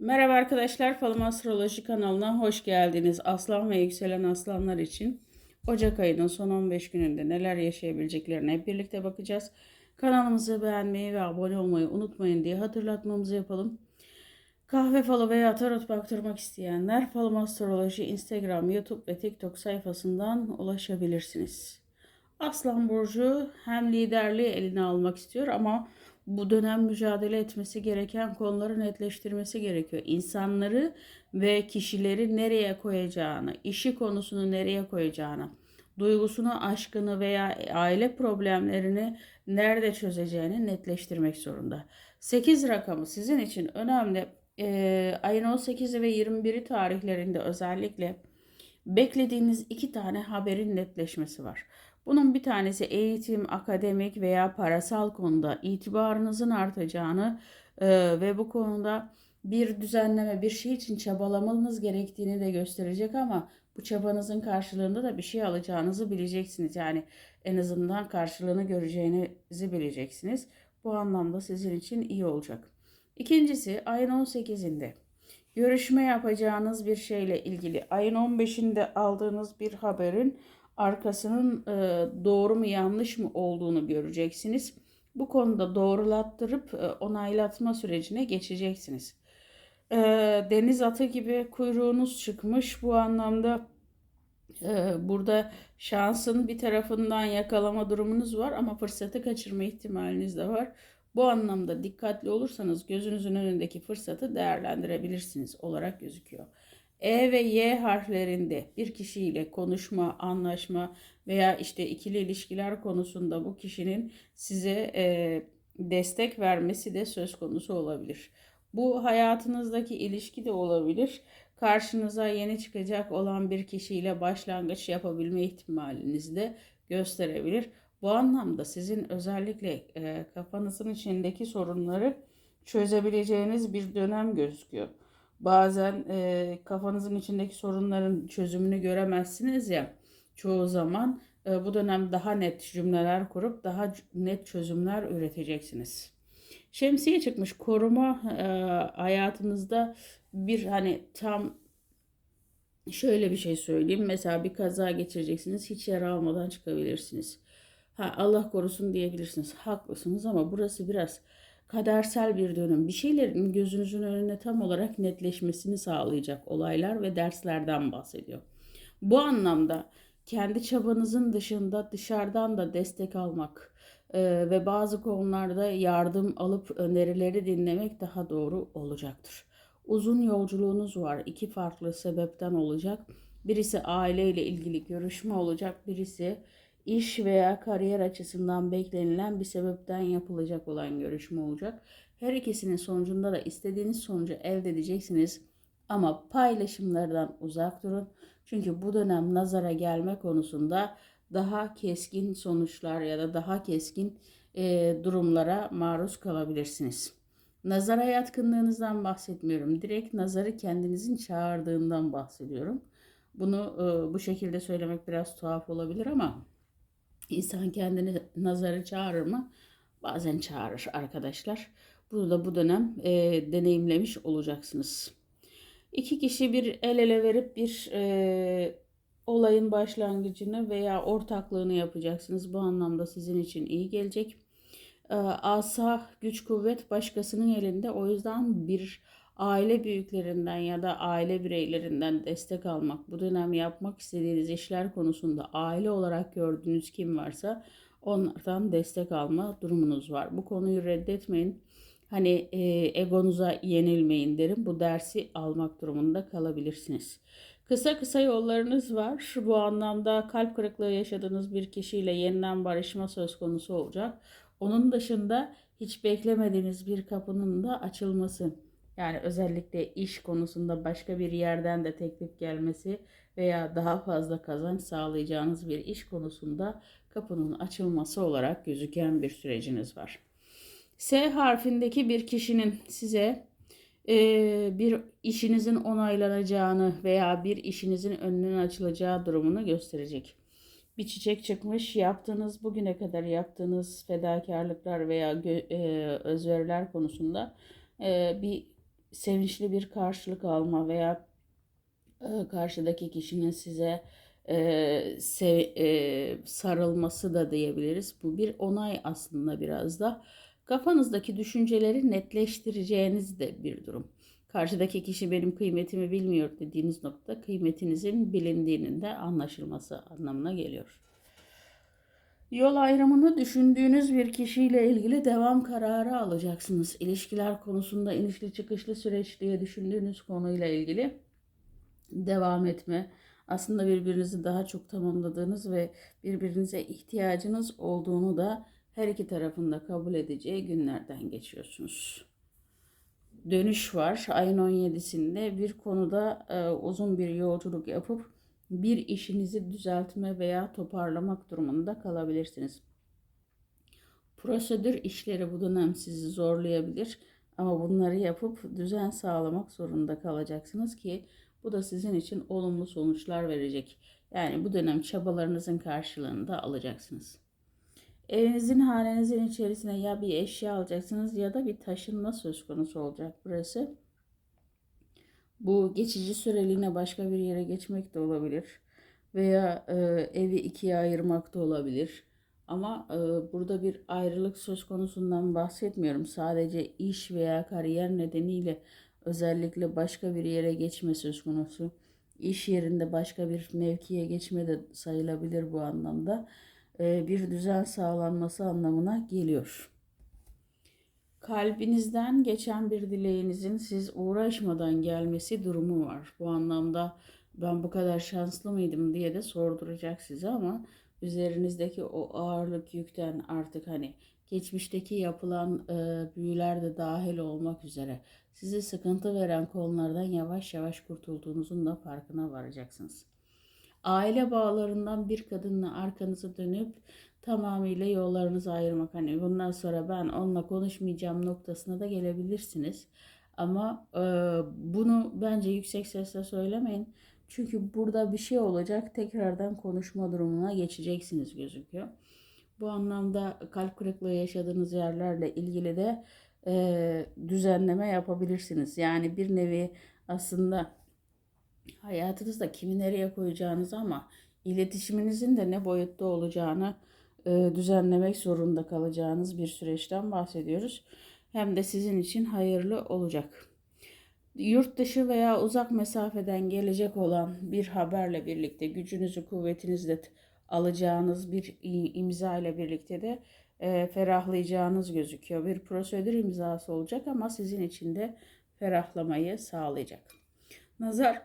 Merhaba arkadaşlar, Falım Astroloji kanalına hoş geldiniz. Aslan ve yükselen aslanlar için Ocak ayının son 15 gününde neler yaşayabileceklerine hep birlikte bakacağız. Kanalımızı beğenmeyi ve abone olmayı unutmayın diye hatırlatmamızı yapalım. Kahve falı veya tarot baktırmak isteyenler Falım Astroloji Instagram, YouTube ve TikTok sayfasından ulaşabilirsiniz. Aslan Burcu hem liderliği eline almak istiyor ama bu dönem mücadele etmesi gereken konuları netleştirmesi gerekiyor. İnsanları ve kişileri nereye koyacağını, işi konusunu nereye koyacağını, duygusunu, aşkını veya aile problemlerini nerede çözeceğini netleştirmek zorunda. 8 rakamı sizin için önemli. Ee, ayın 18'i ve 21'i tarihlerinde özellikle beklediğiniz iki tane haberin netleşmesi var. Bunun bir tanesi eğitim, akademik veya parasal konuda itibarınızın artacağını e, ve bu konuda bir düzenleme, bir şey için çabalamanız gerektiğini de gösterecek ama bu çabanızın karşılığında da bir şey alacağınızı bileceksiniz. Yani en azından karşılığını göreceğinizi bileceksiniz. Bu anlamda sizin için iyi olacak. İkincisi ayın 18'inde görüşme yapacağınız bir şeyle ilgili ayın 15'inde aldığınız bir haberin arkasının e, doğru mu yanlış mı olduğunu göreceksiniz. Bu konuda doğrulattırıp e, onaylatma sürecine geçeceksiniz. E, deniz atı gibi kuyruğunuz çıkmış. Bu anlamda burada şansın bir tarafından yakalama durumunuz var ama fırsatı kaçırma ihtimaliniz de var. Bu anlamda dikkatli olursanız gözünüzün önündeki fırsatı değerlendirebilirsiniz olarak gözüküyor. E ve Y harflerinde bir kişiyle konuşma, anlaşma veya işte ikili ilişkiler konusunda bu kişinin size e, destek vermesi de söz konusu olabilir. Bu hayatınızdaki ilişki de olabilir. Karşınıza yeni çıkacak olan bir kişiyle başlangıç yapabilme ihtimalinizi de gösterebilir. Bu anlamda sizin özellikle e, kafanızın içindeki sorunları çözebileceğiniz bir dönem gözüküyor. Bazen e, kafanızın içindeki sorunların çözümünü göremezsiniz ya çoğu zaman e, bu dönem daha net cümleler kurup daha net çözümler üreteceksiniz. Şemsiye çıkmış koruma e, hayatınızda bir hani tam şöyle bir şey söyleyeyim. Mesela bir kaza geçireceksiniz hiç yara almadan çıkabilirsiniz. Ha, Allah korusun diyebilirsiniz. Haklısınız ama burası biraz kadersel bir dönüm. Bir şeylerin gözünüzün önüne tam olarak netleşmesini sağlayacak olaylar ve derslerden bahsediyor. Bu anlamda kendi çabanızın dışında dışarıdan da destek almak e, ve bazı konularda yardım alıp önerileri dinlemek daha doğru olacaktır. Uzun yolculuğunuz var. İki farklı sebepten olacak. Birisi aileyle ilgili görüşme olacak. Birisi iş veya kariyer açısından beklenilen bir sebepten yapılacak olan görüşme olacak. Her ikisinin sonucunda da istediğiniz sonucu elde edeceksiniz. Ama paylaşımlardan uzak durun. Çünkü bu dönem nazara gelme konusunda daha keskin sonuçlar ya da daha keskin e, durumlara maruz kalabilirsiniz. Nazara yatkınlığınızdan bahsetmiyorum. Direkt nazarı kendinizin çağırdığından bahsediyorum. Bunu e, bu şekilde söylemek biraz tuhaf olabilir ama İnsan kendini nazarı çağırır mı? Bazen çağırır arkadaşlar. Bunu da bu dönem e, deneyimlemiş olacaksınız. İki kişi bir el ele verip bir e, olayın başlangıcını veya ortaklığını yapacaksınız. Bu anlamda sizin için iyi gelecek. E, asa, güç, kuvvet başkasının elinde. O yüzden bir aile büyüklerinden ya da aile bireylerinden destek almak, bu dönem yapmak istediğiniz işler konusunda aile olarak gördüğünüz kim varsa onlardan destek alma durumunuz var. Bu konuyu reddetmeyin. Hani e, egonuza yenilmeyin derim. Bu dersi almak durumunda kalabilirsiniz. Kısa kısa yollarınız var. Bu anlamda kalp kırıklığı yaşadığınız bir kişiyle yeniden barışma söz konusu olacak. Onun dışında hiç beklemediğiniz bir kapının da açılması yani özellikle iş konusunda başka bir yerden de teklif gelmesi veya daha fazla kazanç sağlayacağınız bir iş konusunda kapının açılması olarak gözüken bir süreciniz var. S harfindeki bir kişinin size e, bir işinizin onaylanacağını veya bir işinizin önünün açılacağı durumunu gösterecek. Bir çiçek çıkmış, yaptığınız bugüne kadar yaptığınız fedakarlıklar veya e, özveriler konusunda e, bir sevinçli bir karşılık alma veya e, karşıdaki kişinin size e, sev- e, sarılması da diyebiliriz. Bu bir onay aslında biraz da. Kafanızdaki düşünceleri netleştireceğiniz de bir durum. Karşıdaki kişi benim kıymetimi bilmiyor dediğiniz nokta kıymetinizin bilindiğinin de anlaşılması anlamına geliyor. Yol ayrımını düşündüğünüz bir kişiyle ilgili devam kararı alacaksınız. İlişkiler konusunda inişli çıkışlı süreç diye düşündüğünüz konuyla ilgili devam etme, aslında birbirinizi daha çok tamamladığınız ve birbirinize ihtiyacınız olduğunu da her iki tarafın da kabul edeceği günlerden geçiyorsunuz. Dönüş var. Ayın 17'sinde bir konuda e, uzun bir yolculuk yapıp bir işinizi düzeltme veya toparlamak durumunda kalabilirsiniz. Prosedür işleri bu dönem sizi zorlayabilir ama bunları yapıp düzen sağlamak zorunda kalacaksınız ki bu da sizin için olumlu sonuçlar verecek. Yani bu dönem çabalarınızın karşılığını da alacaksınız. Evinizin hanenizin içerisine ya bir eşya alacaksınız ya da bir taşınma söz konusu olacak burası. Bu geçici süreliğine başka bir yere geçmek de olabilir. Veya e, evi ikiye ayırmak da olabilir. Ama e, burada bir ayrılık söz konusundan bahsetmiyorum. Sadece iş veya kariyer nedeniyle özellikle başka bir yere geçme söz konusu. İş yerinde başka bir mevkiye geçme de sayılabilir bu anlamda. E, bir düzen sağlanması anlamına geliyor. Kalbinizden geçen bir dileğinizin siz uğraşmadan gelmesi durumu var. Bu anlamda ben bu kadar şanslı mıydım diye de sorduracak size ama üzerinizdeki o ağırlık yükten artık hani geçmişteki yapılan e, büyüler de dahil olmak üzere size sıkıntı veren konulardan yavaş yavaş kurtulduğunuzun da farkına varacaksınız. Aile bağlarından bir kadınla arkanızı dönüp tamamıyla yollarınızı ayırmak. Hani bundan sonra ben onunla konuşmayacağım noktasına da gelebilirsiniz. Ama e, bunu bence yüksek sesle söylemeyin. Çünkü burada bir şey olacak. Tekrardan konuşma durumuna geçeceksiniz gözüküyor. Bu anlamda kalp kırıklığı yaşadığınız yerlerle ilgili de e, düzenleme yapabilirsiniz. Yani bir nevi aslında hayatınızda kimi nereye koyacağınız ama iletişiminizin de ne boyutta olacağını düzenlemek zorunda kalacağınız bir süreçten bahsediyoruz. Hem de sizin için hayırlı olacak. Yurt dışı veya uzak mesafeden gelecek olan bir haberle birlikte gücünüzü, kuvvetinizi de alacağınız bir imza ile birlikte de e, ferahlayacağınız gözüküyor. Bir prosedür imzası olacak ama sizin için de ferahlamayı sağlayacak. Nazar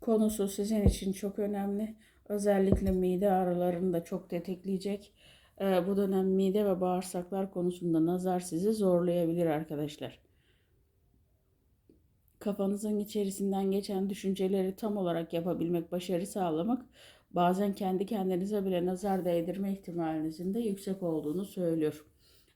konusu sizin için çok önemli. Özellikle mide ağrılarını da çok tetikleyecek. E, bu dönem mide ve bağırsaklar konusunda nazar sizi zorlayabilir arkadaşlar. Kafanızın içerisinden geçen düşünceleri tam olarak yapabilmek, başarı sağlamak bazen kendi kendinize bile nazar değdirme ihtimalinizin de yüksek olduğunu söylüyor.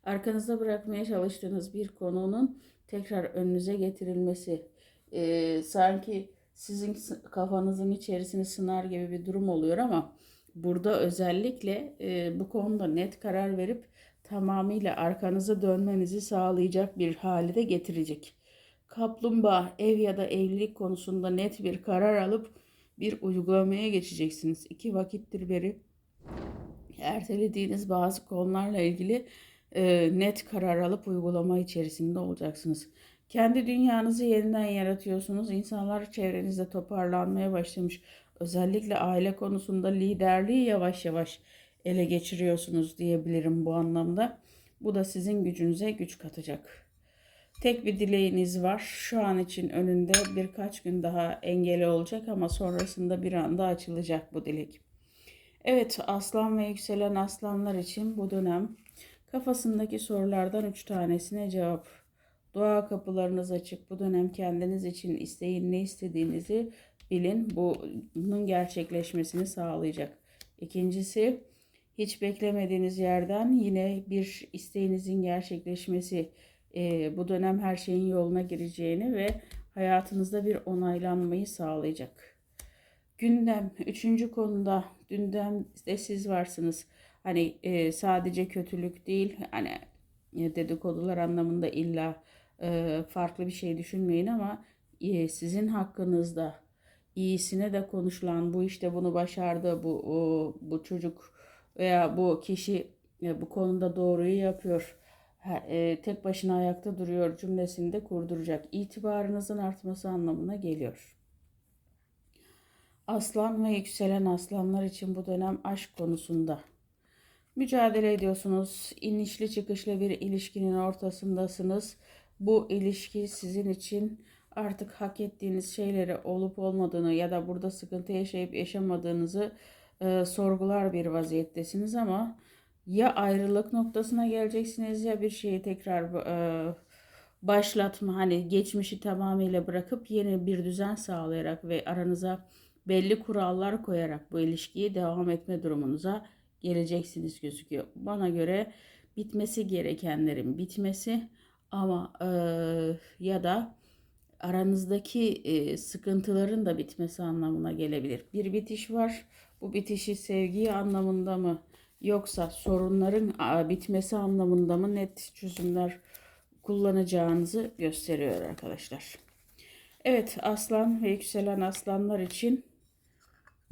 Arkanızda bırakmaya çalıştığınız bir konunun tekrar önünüze getirilmesi e, sanki sizin kafanızın içerisini sınar gibi bir durum oluyor ama burada özellikle e, bu konuda net karar verip tamamıyla arkanızı dönmenizi sağlayacak bir hali de getirecek. Kaplumbağa ev ya da evlilik konusunda net bir karar alıp bir uygulamaya geçeceksiniz. İki vakittir beri ertelediğiniz bazı konularla ilgili e, net karar alıp uygulama içerisinde olacaksınız. Kendi dünyanızı yeniden yaratıyorsunuz. İnsanlar çevrenizde toparlanmaya başlamış. Özellikle aile konusunda liderliği yavaş yavaş ele geçiriyorsunuz diyebilirim bu anlamda. Bu da sizin gücünüze güç katacak. Tek bir dileğiniz var. Şu an için önünde birkaç gün daha engeli olacak ama sonrasında bir anda açılacak bu dilek. Evet aslan ve yükselen aslanlar için bu dönem kafasındaki sorulardan üç tanesine cevap. Dua kapılarınız açık. Bu dönem kendiniz için isteyin ne istediğinizi bilin. Bunun gerçekleşmesini sağlayacak. İkincisi hiç beklemediğiniz yerden yine bir isteğinizin gerçekleşmesi e, bu dönem her şeyin yoluna gireceğini ve hayatınızda bir onaylanmayı sağlayacak. Gündem, üçüncü konuda gündemde siz varsınız. Hani e, sadece kötülük değil, hani dedikodular anlamında illa e, farklı bir şey düşünmeyin ama e, sizin hakkınızda iyisine de konuşulan bu işte bunu başardı bu bu çocuk veya bu kişi e, bu konuda doğruyu yapıyor e, tek başına ayakta duruyor cümlesini de kurduracak itibarınızın artması anlamına geliyor. Aslan ve yükselen aslanlar için bu dönem aşk konusunda mücadele ediyorsunuz. İnişli çıkışlı bir ilişkinin ortasındasınız. Bu ilişki sizin için artık hak ettiğiniz şeyleri olup olmadığını ya da burada sıkıntı yaşayıp yaşamadığınızı e, sorgular bir vaziyettesiniz ama ya ayrılık noktasına geleceksiniz ya bir şeyi tekrar e, başlatma hani geçmişi tamamıyla bırakıp yeni bir düzen sağlayarak ve aranıza belli kurallar koyarak bu ilişkiyi devam etme durumunuza geleceksiniz gözüküyor. Bana göre bitmesi gerekenlerin bitmesi ama e, ya da aranızdaki e, sıkıntıların da bitmesi anlamına gelebilir. Bir bitiş var. Bu bitişi sevgi anlamında mı yoksa sorunların bitmesi anlamında mı net çözümler kullanacağınızı gösteriyor arkadaşlar. Evet aslan ve yükselen aslanlar için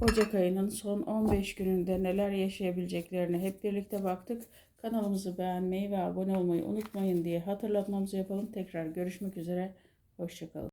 Ocak ayının son 15 gününde neler yaşayabileceklerine hep birlikte baktık. Kanalımızı beğenmeyi ve abone olmayı unutmayın diye hatırlatmamızı yapalım. Tekrar görüşmek üzere. Hoşçakalın.